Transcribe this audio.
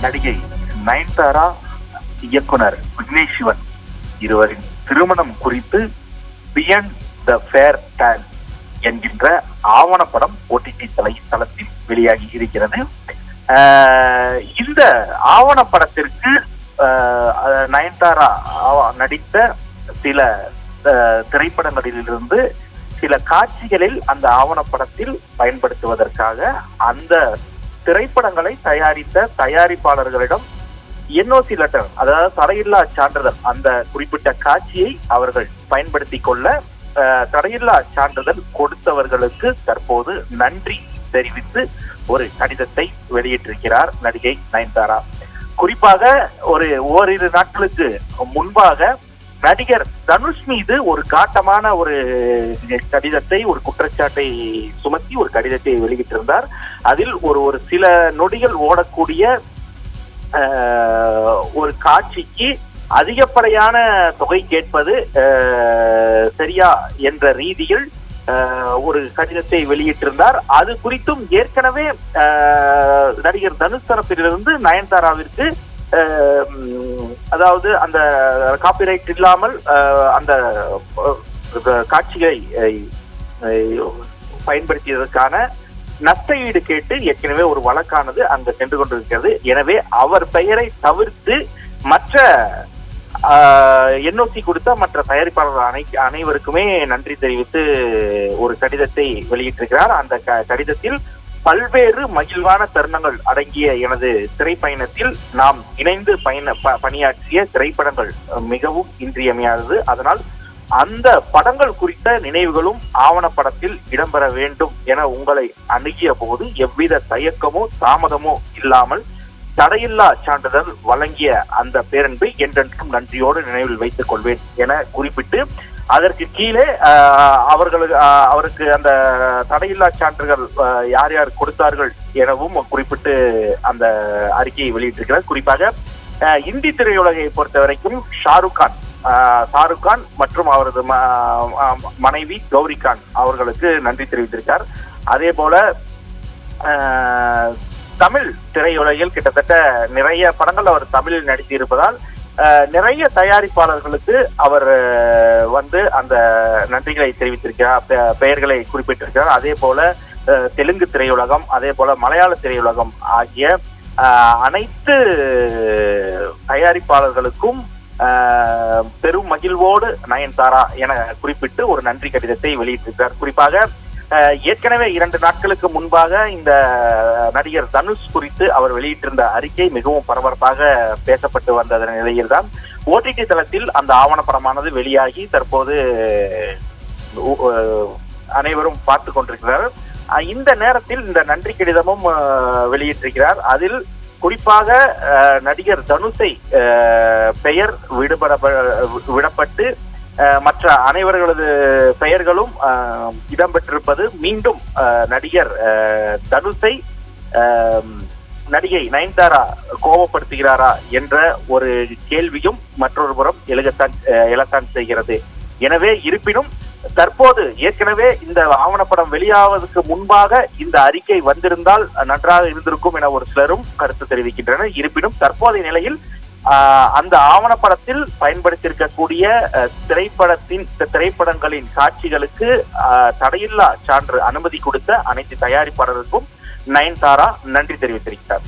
நடிகை நயன்தாரா இயக்குனர் விக்னேஷ் சிவன் இருவரின் திருமணம் குறித்து பியண்ட் த ஃபேர் டேன் என்கின்ற ஆவணப்படம் ஓடிடி தலை தளத்தில் வெளியாகி இருக்கிறது. இந்த ஆவணப்படத்திற்கு நயன்தாரா ஆவ- நடித்த சில திரைப்படங்களிலிருந்து சில காட்சிகளில் அந்த ஆவணப்படத்தில் பயன்படுத்துவதற்காக அந்த திரைப்படங்களை தயாரித்த தயாரிப்பாளர்களிடம் என்ஓசி லெட்டர் அதாவது தடையில்லா சான்றிதழ் அந்த குறிப்பிட்ட காட்சியை அவர்கள் பயன்படுத்தி கொள்ள தடையில்லா சான்றிதழ் கொடுத்தவர்களுக்கு தற்போது நன்றி தெரிவித்து ஒரு கடிதத்தை வெளியிட்டிருக்கிறார் நடிகை நயன்தாரா. குறிப்பாக ஒரு ஓரிரு நாட்களுக்கு முன்பாக நடிகர் தனுஷ் மீது ஒரு காட்டமான ஒரு கடிதத்தை ஒரு குற்றச்சாட்டை சுமத்தி ஒரு கடிதத்தை வெளியிட்டிருந்தார். அதில் ஒரு ஒரு சில நொடிகள் ஓடக்கூடிய ஒரு காட்சிக்கு அதிகப்படியான தொகை கேட்பது சரியா என்ற ரீதியில் ஒரு கடிதத்தை வெளியிட்டிருந்தார். அது குறித்தும் ஏற்கனவே நடிகர் தனுஷ் தரப்பிலிருந்து நயன்தாராவிற்கு அதாவது அந்த காப்பிரைட் இல்லாமல் அந்த ஆஹ், காட்சிகளை பயன்படுத்தியதற்கான நஷ்ட ஈடு கேட்டு ஏற்கனவே ஒரு வழக்கானது அங்கு சென்று கொண்டிருக்கிறது. எனவே அவர் பெயரை தவிர்த்து மற்ற என்ஓசி கொடுத்த மற்ற தயாரிப்பாளர்கள் அனை அனைவருக்குமே நன்றி தெரிவித்து ஒரு கடிதத்தை வெளியிட்டிருக்கிறார். அந்த க- கடிதத்தில் பல்வேறு மகிழ்வான தருணங்கள் அடங்கிய எனது திரைப்பயணத்தில் நாம் இணைந்து பயண ப- பணியாற்றிய திரைப்படங்கள் மிகவும் இன்றியமையாதது. அதனால் அந்த படங்கள் குறித்த நினைவுகளும் ஆவணப்படத்தில் இடம்பெற வேண்டும் என உங்களை அணுகிய போது எவ்வித தயக்கமோ தாமதமோ இல்லாமல் தடையில்லா சான்றிதழ் வழங்கிய அந்த பேரன்பை என்றென்றும் நன்றியோடு நினைவில் வைத்துக் கொள்வேன் என குறிப்பிட்டு அதற்கு கீழே அவர்களுக்கு அவருக்கு அந்த தடையில்லா சான்றுகள் யார் யார் கொடுத்தார்கள் எனவும் குறிப்பிட்டு அந்த அறிக்கையை வெளியிட்டிருக்கிறார். குறிப்பாக இந்தி திரையுலகை பொறுத்த வரைக்கும் ஷாருக் கான் ஷாருக் கான் மற்றும் அவரது ம- மனைவி கௌரி கான் அவர்களுக்கு நன்றி தெரிவித்திருக்கார் அதே போல தமிழ் திரையுலகில் கிட்டத்தட்ட நிறைய படங்கள் அவர் தமிழில் நடித்திருப்பதால் நிறைய தயாரிப்பாளர்களுக்கு அவர் வந்து அந்த நன்றிகளை தெரிவித்திருக்கிறார் பெ- பெயர்களை குறிப்பிட்டிருக்கிறார். அதே போல தெலுங்கு திரையுலகம் அதே போல மலையாள திரையுலகம் ஆகிய அனைத்து தயாரிப்பாளர்களுக்கும் பெரும் மகிழ்வோடு நயன்தாரா என குறிப்பிட்டு ஒரு நன்றி கடிதத்தை வெளியிட்டிருக்கிறார். குறிப்பாக ஏற்கனவே இரண்டு நாட்களுக்கு முன்பாக இந்த நடிகர் தனுஷ் குறித்து அவர் வெளியிட்டிருந்த அறிக்கை மிகவும் பரபரப்பாக பேசப்பட்டு வந்த நிலையில்தான். ஓடிடி தளத்தில் அந்த ஆவணப்படமானது வெளியாகி தற்போது அனைவரும் பார்த்து கொண்டிருக்கிறார். இந்த நேரத்தில் இந்த நன்றி கடிதமும் வெளியிட்டிருக்கிறார். அதில் குறிப்பாக நடிகர் தனுஷை பெயர் விடுபட விடப்பட்டு மற்ற அனைவர்களது பெயர்களும் இடம்பெற்றிருப்பது மீண்டும் நடிகர் தனுசை தனுஷை நடிகை நயன்தாரா கோபப்படுத்துகிறாரா என்ற ஒரு கேள்வியும் மற்றொரு புறம் எழுகத்தான் எழத்தான் செய்கிறது. எனவே இருப்பினும் தற்போது ஏற்கனவே இந்த ஆவணப்படம் வெளியாவதற்கு முன்பாக இந்த அறிக்கை வந்திருந்தால் நன்றாக இருந்திருக்கும் என ஒரு சிலரும் கருத்து தெரிவிக்கின்றனர். இருப்பினும் தற்போதைய நிலையில் அந்த ஆவணப்படத்தில் பயன்படுத்தியிருக்கக்கூடிய அஹ், திரைப்படத்தின் திரைப்படங்களின் காட்சிகளுக்கு ஆஹ், தடையில்லா சான்று அனுமதி கொடுத்த அனைத்து தயாரிப்பாளருக்கும் நயன்தாரா நன்றி தெரிவித்திருக்கிறார்.